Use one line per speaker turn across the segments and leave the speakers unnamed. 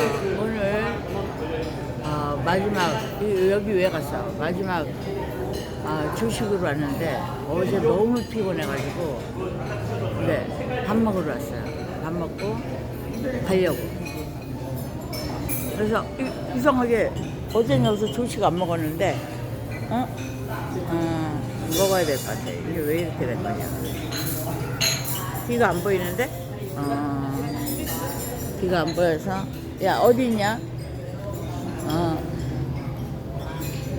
오늘 어, 마지막 이- 여기 왜 갔어? 마지막 아, 조식으로 왔는데 어제 너무 피곤해가지고 네, 밥 먹으러 왔어요. 밥 먹고 가려고. 그래서 이- 이상하게 어제는 여기서 조식 안 먹었는데 어? 어, 먹어야 될 것 같아. 이게 왜 이렇게 된 거냐? 귀가 안 보이는데? 어, 귀가 안 보여서 야 어디 있냐? 어.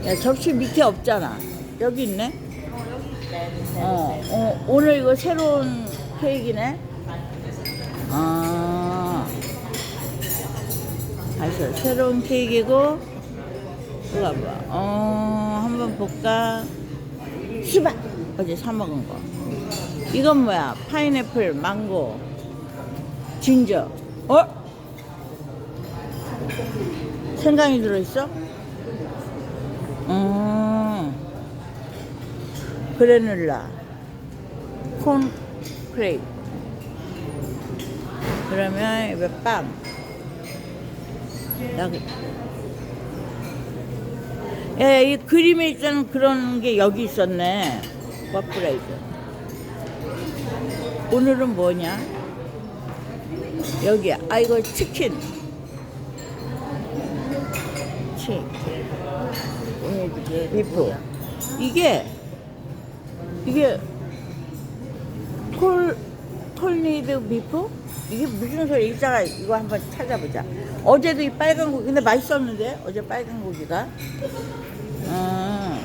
야 접시 밑에 없잖아. 여기 있네. 어, 어 오늘 이거 새로운 케이크네. 아. 알았어. 새로운 케이크고 이거 봐봐. 어, 한번 볼까? 수박 어제 사 먹은 거. 이건 뭐야? 파인애플, 망고, 진저. 어? 생강이 들어있어? 음. 그래놀라, 콘 크레이프. 그러면 이거 빵. 여기. 예, 이 그림에 있던 그런 게 여기 있었네. 버프레이드. 오늘은 뭐냐? 여기야. 아, 이거 치킨. 치킨. 오늘 이게. 이게, 이게, 톨, 톨니드 비프? 이게 무슨 소리? 이따가 이거 한번 찾아보자. 어제도 이 빨간 고기, 근데 맛있었는데? 어제 빨간 고기가. 아.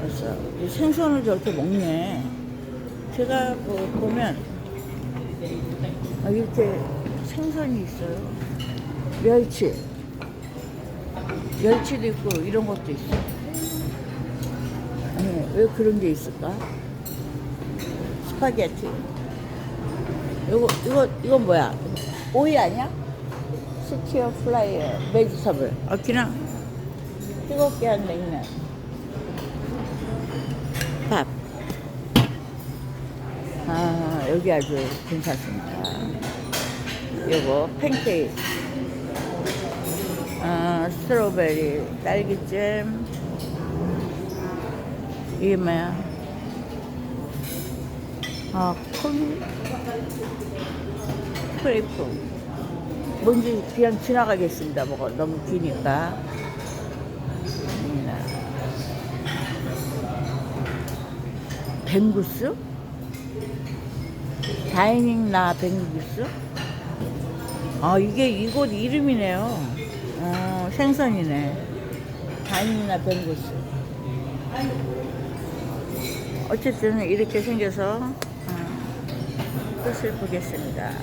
벌써 이 생선을 저렇게 먹네. 제가 뭐 보면 아, 이렇게 생선이 있어요. 멸치, 멸치도 있고 이런 것도 있어. 아니 왜 그런 게 있을까? 스파게티. 이거 이거 이건 뭐야? 오이 아니야? 스티어 플라이어 베지터블. 아 그냥 뜨겁게 한 냉면. 밥. 아, 여기 아주 괜찮습니다. 요거 팬케이크. 아, 스트로베리, 딸기잼. 이게 뭐야? 아, 콘, 크레이프. 뭔지 그냥 지나가겠습니다. 뭐가 너무 기니까. 음. 뱅구스? 다이닝 나 뱅구스? 아 이게 이곳 이름이네요. 어, 생선이네. 다이닝 나 뱅구스. 어쨌든 이렇게 생겨서 어, 끝을 보겠습니다.